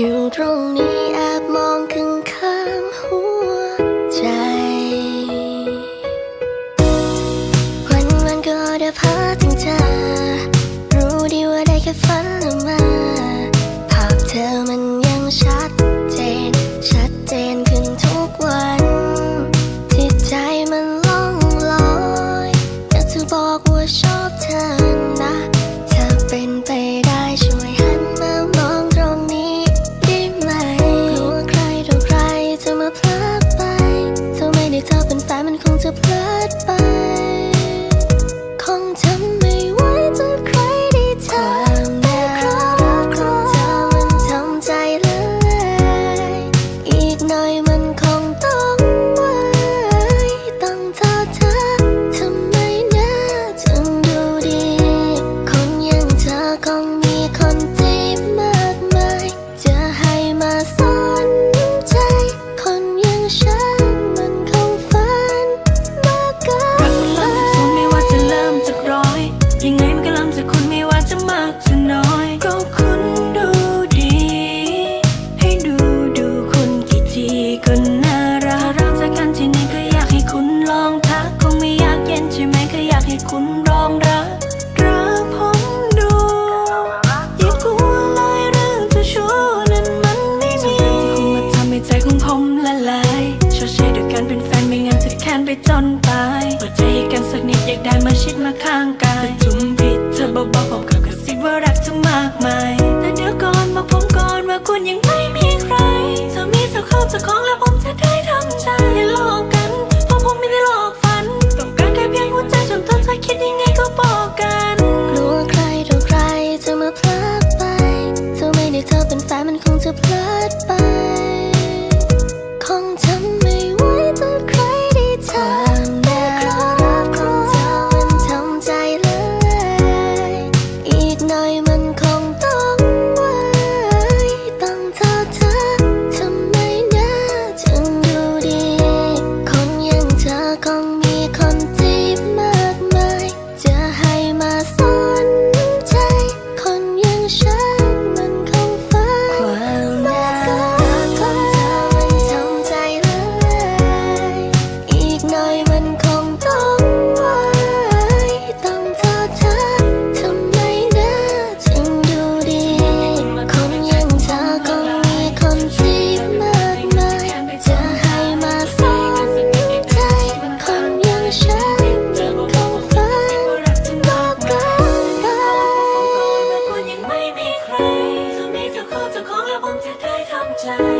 อยู่ตรงนี้แอบมองข้างข้างหัวใจ วันวันก็ได้พาถึงเธอ รู้ดีว่าได้แค่ฝันละมา จนตายเปิดใจกันสักนิดอยากได้มาชิดมาข้างกายเธอจุ่มพิดเธอเบาๆพร้อมกับกระซิบว่ารักเธอมากมาย time.